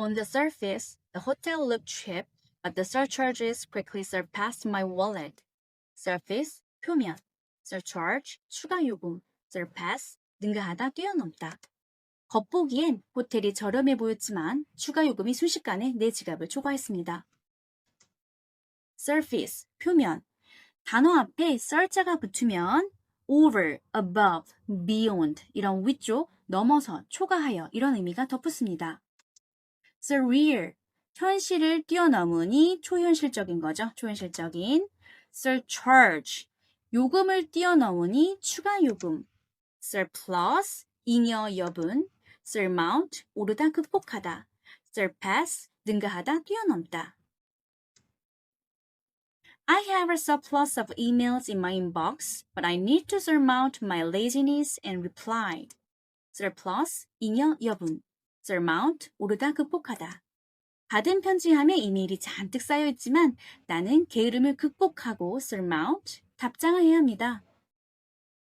On the surface, the hotel looked cheap, but the surcharges quickly surpassed my wallet. Surface, 표면. Surcharge, 추가 요금. Surpass, 능가하다, 뛰어넘다. 겉보기엔 호텔이 저렴해 보였지만 추가 요금이 순식간에 내 지갑을 초과했습니다. surface, 표면. 단어 앞에 썰자가 붙으면 over, above, beyond 이런 위쪽, 넘어서, 초과하여 이런 의미가 덧붙습니다. Surreal, 현실을 뛰어넘으니 초현실적인 거죠. 초현실적인. surcharge, 요금을 뛰어넘으니 추가 요금. surplus, 잉여 여분. surmount, 오르다 극복하다. surpass, 능가하다 뛰어넘다. I have a surplus of emails in my inbox, but I need to surmount my laziness and reply. surplus, 잉여 여분. Surmount, 오르다 극복하다. 받은 편지함에 이메일이 잔뜩 쌓여 있지만 나는 게으름을 극복하고 surmount, 답장을 해야 합니다.